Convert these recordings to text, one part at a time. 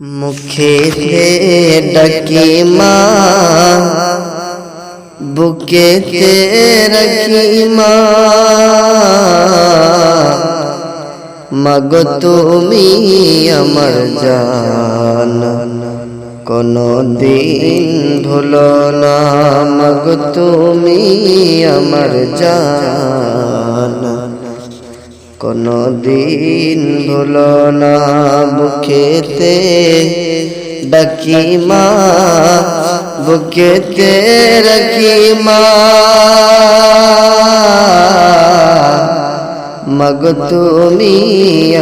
মুখেতে ডাকি মা, বুকেতে রাখি মা। মাগো তুমি আমার জান কোনো দিন ভুলো না। মাগো তুমি আমার জান। কোনো দিন ভুলো না বুকেতে। ডাকি মা বুকেতে রাখি মা মগ তুমি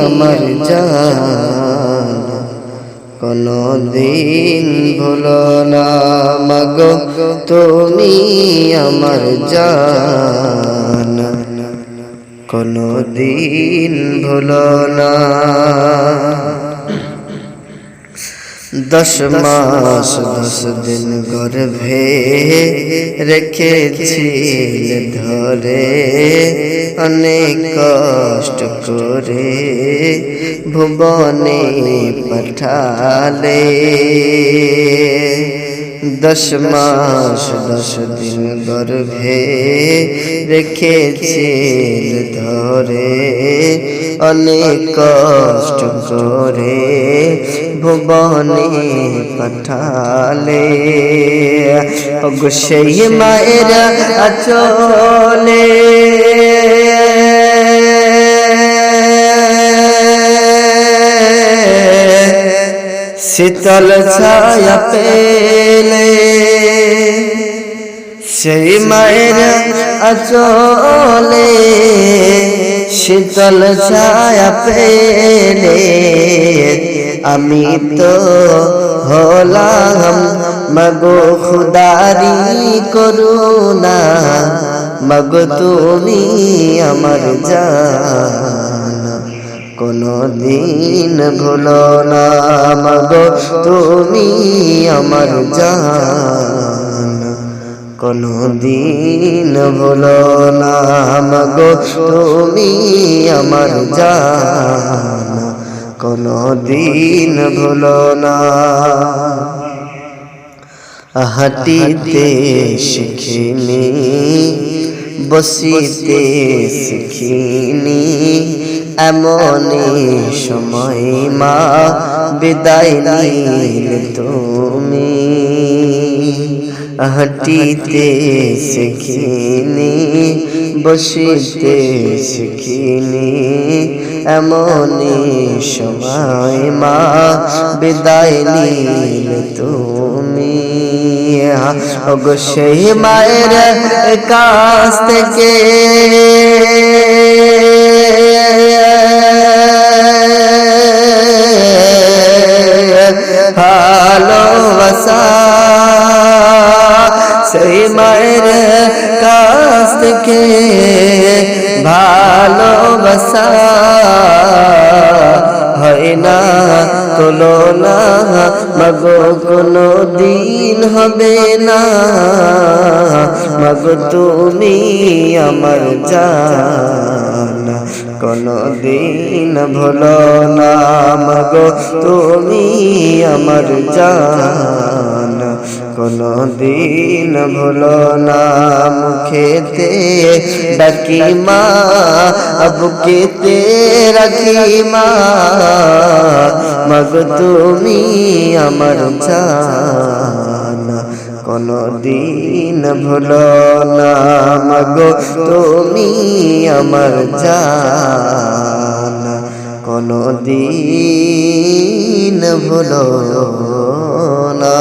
আমার জান কোনো দিন ভুলো না। মগ তুমি আমার জান। কোনো দিন ভুলো না। দশ মাস দশ দিন গর্ভে রেখেছি ধরে অনেক কষ্ট করে ভুবনে পাঠালে। দশ মাস, দশ দিন গর্ভে রেখেছে ধরে। অনেক কষ্ট করে ভুবনে পাঠালে। সেই মায়েরা চলে শীতল ছায়া পেলে সেই মায়ের আচলে শীতল ছায়া পেলে আমি তো হলাম, মগো খুদারি করুণা, মগো তুমি আমার জান। কোনো দিন ভুলো না মগো, তুমি আমার জান। কোনো দিন ভুলো না মগো, তুমি আমার জান। কোনো দিন ভুলো না। হাঁটিতে শিখিনি, বসিতে শিখিনি এমনই সময় মা বিদায় নিলে তুমি হাঁটিতে শিখিনি বসিতে শিখিনি। এমনই সময় মা বিদায় নিলে তুমি। ওগো সেই মায়ের কাছ থেকে ভালোবাসা। সেই মায়ের কাছ থেকে ভালোবাসা হয় না তোলো না মগো কোনো দিন হবে না। মগো তুমি আমার জান। কোনো দিন ভুলো না মগো তুমি আমার জান। কোনো দিন ভুলো না মুখেতে ডাকি মা বুকেতে রাখি মা। মগ, তুমি আমার জান। কোনো দিন ভুলো না। গো তুমি আমার জান। কোনো দিন ভুলো না।